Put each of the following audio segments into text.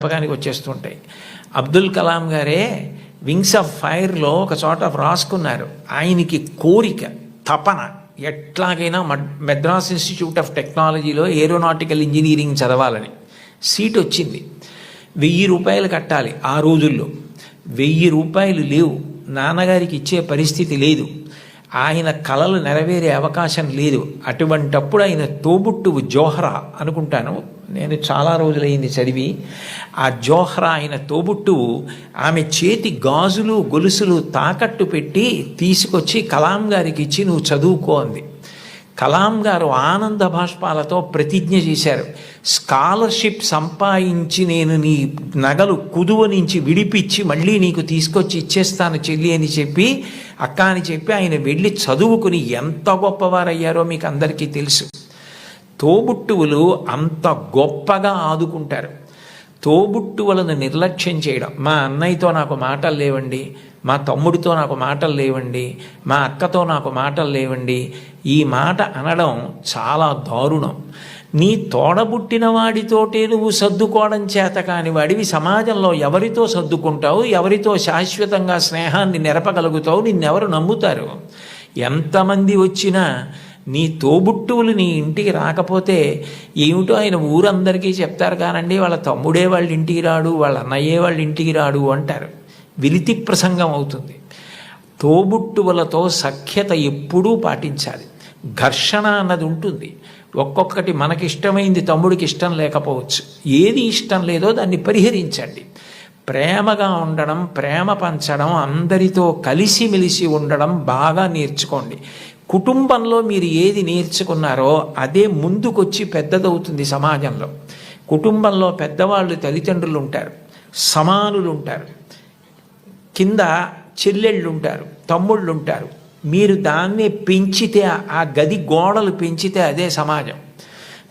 జ్ఞాపకానికి వచ్చేస్తుంటాయి. అబ్దుల్ కలాం గారే wings of ఫైర్లో ఒక చోట రాసుకున్నారు ఆయనకి కోరిక తపన ఎట్లాగైనా మడ్ మెడ్రాస్ ఇన్స్టిట్యూట్ ఆఫ్ టెక్నాలజీలో ఏరోనాటికల్ ఇంజనీరింగ్ చదవాలని సీట్ వచ్చింది. వెయ్యి రూపాయలు కట్టాలి ఆ రోజుల్లో. వెయ్యి రూపాయలు లేవు. నాన్నగారికి ఇచ్చే పరిస్థితి లేదు. ఆయన కలలు నెరవేరే అవకాశం లేదు. అటువంటప్పుడు ఆయన తోబుట్టువు జోహరా అనుకుంటాను. నేను చాలా రోజులైంది చదివి. ఆ జోహ్రా ఆయన తోబుట్టువు ఆమె చేతి గాజులు గొలుసులు తాకట్టు పెట్టి తీసుకొచ్చి కలాం గారికి ఇచ్చి నువ్వు చదువుకో అంది. కలాం గారు ఆనంద భాష్పాలతో ప్రతిజ్ఞ చేశారు. స్కాలర్షిప్ సంపాదించి నేను నీ నగలు కుదువ నుంచి విడిపించి మళ్ళీ నీకు తీసుకొచ్చి ఇచ్చేస్తాను చెల్లి అని చెప్పి అక్క అని చెప్పి ఆయన వెళ్ళి చదువుకుని ఎంత గొప్పవారయ్యారో మీకు అందరికీ తెలుసు. తోబుట్టువులు అంత గొప్పగా ఆదుకుంటారు. తోబుట్టువులను నిర్లక్ష్యం చేయడం. మా అన్నయ్యతో నాకు మాటలు లేవండి మా తమ్ముడితో నాకు మాటలు లేవండి మా అక్కతో నాకు మాటలు లేవండి. ఈ మాట అనడం చాలా దారుణం. నీ తోడబుట్టిన వాడితోటే నువ్వు సర్దుకోవడం చేత కాని వాడివి సమాజంలో ఎవరితో సర్దుకుంటావు ఎవరితో శాశ్వతంగా స్నేహాన్ని నెరపగలుగుతావు నిన్నెవరు నమ్ముతారు? ఎంతమంది వచ్చినా నీ తోబుట్టువులు నీ ఇంటికి రాకపోతే ఏమిటో ఆయన ఊరందరికీ చెప్తారు కానండి వాళ్ళ తమ్ముడే వాళ్ళ ఇంటికి రాడు వాళ్ళ అన్నయ్యే వాళ్ళ ఇంటికి రాడు అంటారు. విలితి ప్రసంగం అవుతుంది. తోబుట్టువులతో సఖ్యత ఎప్పుడూ పాటించాలి. ఘర్షణ అన్నది ఉంటుంది. ఒక్కొక్కటి మనకిష్టమైంది తమ్ముడికి ఇష్టం లేకపోవచ్చు. ఏది ఇష్టం లేదో దాన్ని పరిహరించండి. ప్రేమగా ఉండడం ప్రేమ పంచడం అందరితో కలిసిమెలిసి ఉండడం బాగా నేర్చుకోండి. కుటుంబంలో మీరు ఏది నేర్చుకున్నారో అదే ముందుకొచ్చి పెద్దదవుతుంది సమాజంలో. కుటుంబంలో పెద్దవాళ్ళు తల్లిదండ్రులు ఉంటారు సమానులు ఉంటారు కింద చెల్లెళ్ళు ఉంటారు తమ్ముళ్ళు ఉంటారు మీరు దాన్ని పెంచితే ఆ గది గోడలు పెంచితే అదే సమాజం.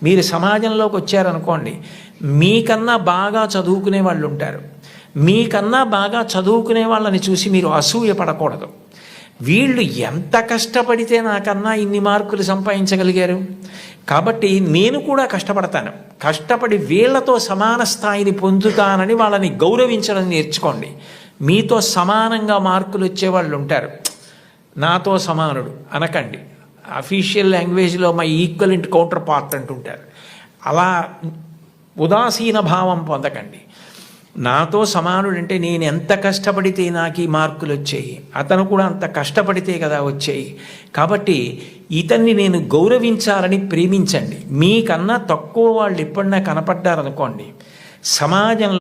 మీరు సమాజంలోకి వచ్చారనుకోండి మీకన్నా బాగా చదువుకునే వాళ్ళు ఉంటారు మీకన్నా బాగా చదువుకునే వాళ్ళని చూసి మీరు అసూయ పడకూడదు వీళ్ళు ఎంత కష్టపడితే నాకన్నా ఇన్ని మార్కులు సంపాదించగలిగారు? కాబట్టి నేను కూడా కష్టపడతాను. కష్టపడి వీళ్ళతో సమాన స్థాయిని పొందుతానని వాళ్ళని గౌరవించడం నేర్చుకోండి. మీతో సమానంగా మార్కులు వచ్చేవాళ్ళు ఉంటారు. నాతో సమానుడు అనకండి. అఫీషియల్ లాంగ్వేజ్లో మై ఈక్వలెంట్ కౌంటర్ పార్ట్ అంటుంటారు. అలా ఉదాసీన భావం పొందకండి. నాతో సమానుడంటే నేను ఎంత కష్టపడితే నాకు ఈ మార్కులు వచ్చాయి. అతను కూడా అంత కష్టపడితే కదా వచ్చాయి. కాబట్టి ఇతన్ని నేను గౌరవించాలని ప్రేమించండి. మీకన్నా తక్కువ వాళ్ళు ఎప్పుడన్నా కనపడ్డారనుకోండి. సమాజంలో